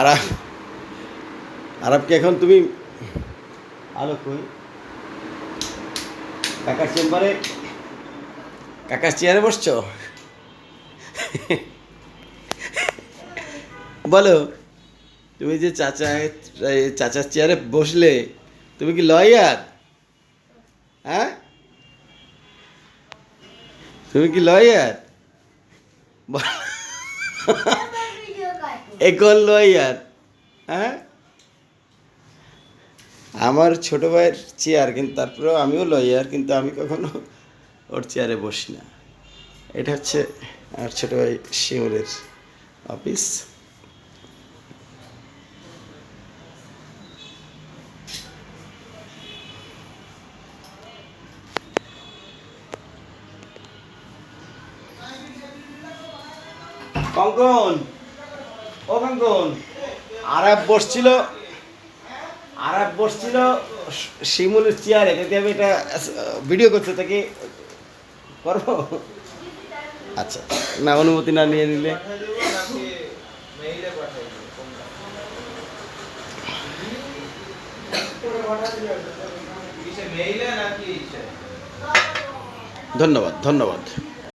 আরাব, আরবকে এখন তুমি আলো কই? কাকার চেম্বারে, কাকার চেয়ারে বসছো? বলো, তুমি যে চাচা চাচার চেয়ারে বসলে, তুমি কি লয়ার? হ্যাঁ? তুমি কি লয়ার? এখন লয়ার হ্যাঁ? আমার ছোট ভাইয়ের চেয়ার কিন্তু তারপরেও আমিও লয়ার কিন্তু আমি কখনো ওর চেয়ারে বসি না। এটা হচ্ছে আমার ছোট ভাই শিমুলের অফিস কঙ্কন! ও কঙ্কন আরাব বসছিল। আরাব বসছিল, শিমুলের চেয়ারে যদি আমি এটা ভিডিও করতে তাকে করব? আচ্ছা না, অনুমতি না নিয়ে নিলে। ধন্যবাদ ধন্যবাদ।